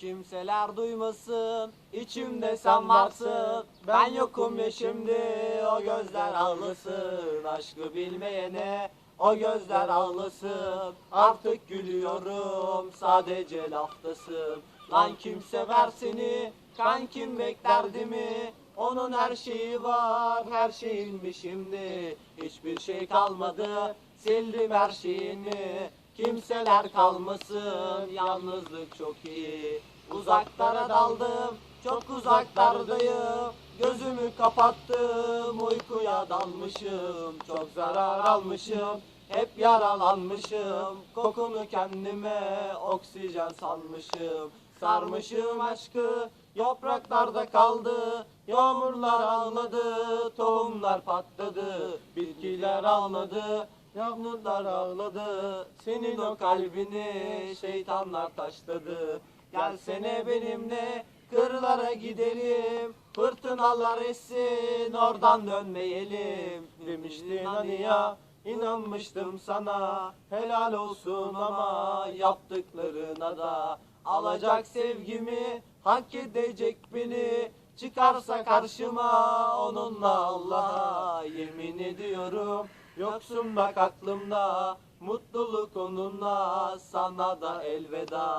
Kimseler duymasın, içimde sen varsın. Ben yokum ya şimdi, o gözler ağlasın. Aşkı bilmeyene, o gözler ağlasın. Artık gülüyorum, sadece laftasın. Lan kim sever seni, kan kim beklerdi mi? Onun her şeyi var, her şeyin mi şimdi? Hiçbir şey kalmadı, sildim her şeyini. Kimseler kalmasın, yalnızlık çok iyi. Uzaklara daldım, çok uzaklardayım. Gözümü kapattım, uykuya dalmışım. Çok zarar almışım, hep yaralanmışım. Kokunu kendime oksijen sanmışım. Sarmışım aşkı, yapraklarda kaldı. Yağmurlar ağladı, tohumlar patladı. Bitkiler ağladı, yağmurlar ağladı. Senin o kalbini şeytanlar taşladı. Gelsene benimle kırlara gidelim. Fırtınalar essin, oradan dönmeyelim. Demiştin hani ya, inanmıştım sana. Helal olsun ama yaptıklarına da. Alacak sevgimi, hak edecek beni. Çıkarsa karşıma onunla Allah'a yemin ediyorum. Yoksun bak aklımda, mutluluk onunla, sana da elveda.